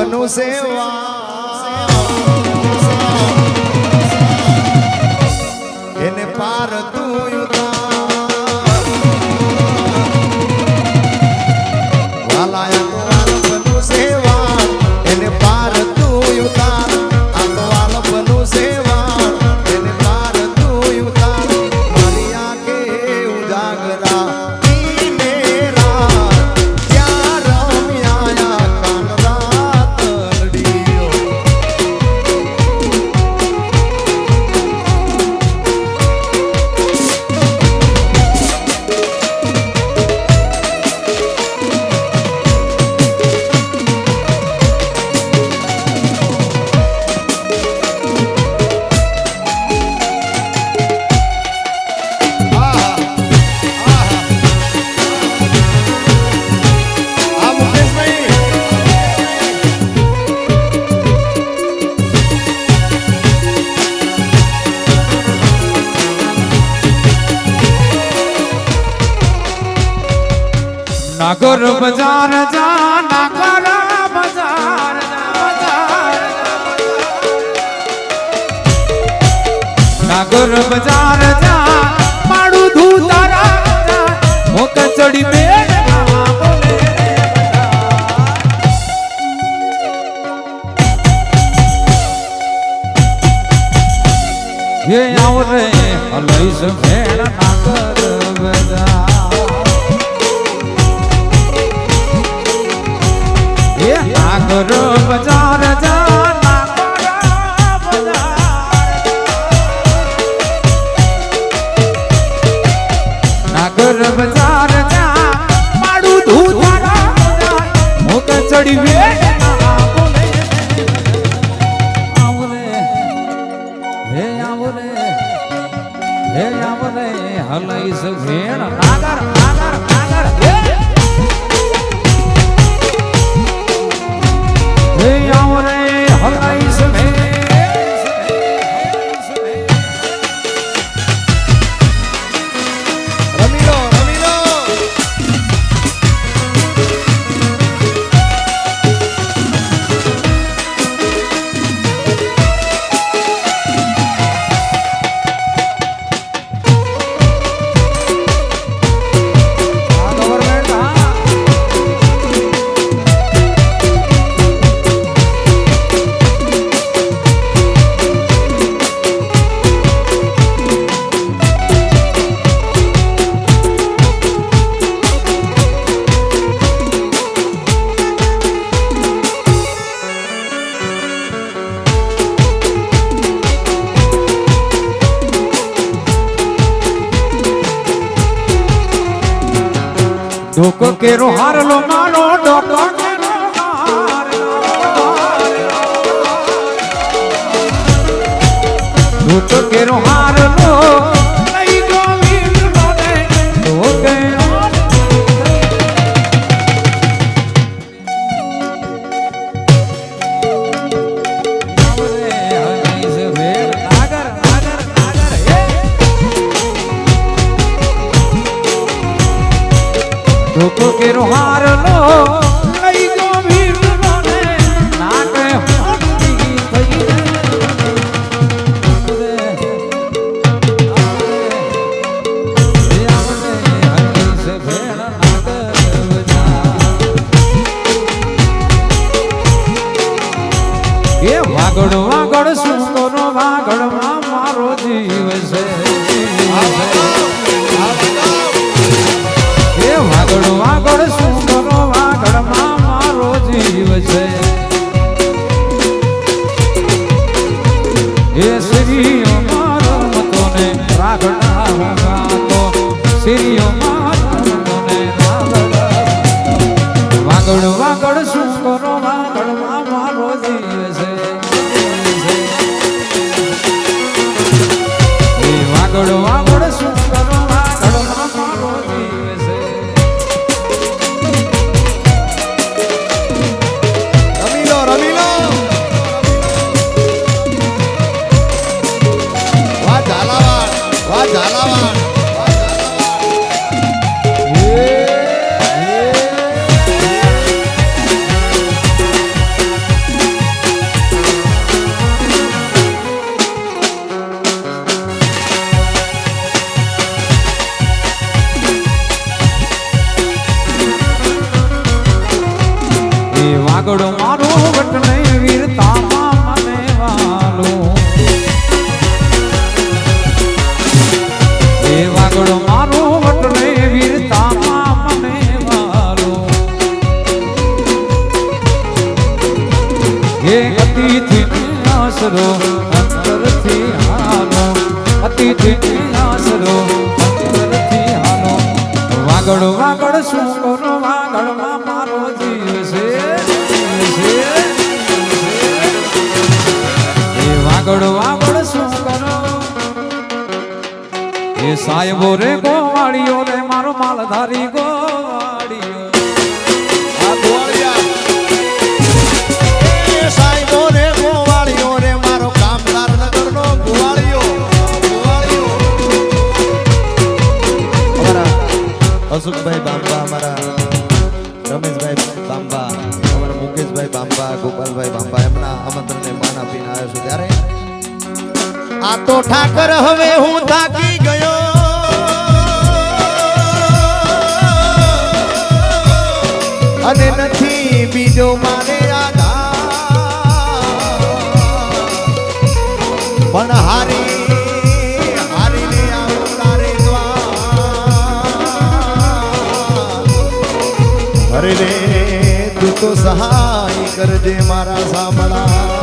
બનુ સેવા. નાગોર બજાર જા નાગોર બજાર નાગોર બજાર જા પાડું ધૂ તારા હો કચડી મે હે આવ રે હલઈ સમે કરો બજાર જાના કરો બજાર બજાર ડોકો કેરો હારલો નાનો ડોકો એ વાગડ વાગડ સુંદરો છે એ વાગડ વાગડ મારો જીવ છે. શ્રી અમારો મતોને રાગડા ગાતો શ્રી અતિથિ નાસરો અંતરથી હાલો વાગડ વાગડ શું વાગડમાં મારો જીવ. એ વાગડ વાગડ એ સાહેબો રે ગોવાળીઓ રે મારો માલધારી ગોવાળીઓ અશોકભાઈ બાંબા અમારા, રમેશભાઈ બાંબા, અમારા મુકેશભાઈ બાંબા, ગોપાલભાઈ બાંબા, એમના આમંત્રણને માન આપીને આવ્યો છું ત્યારે આ તો ઠાકર હવે હું થાકી ગયો. અને નથી બીજો મારે અરે રે તું તો સહાય કરજે મારા સાંભળા.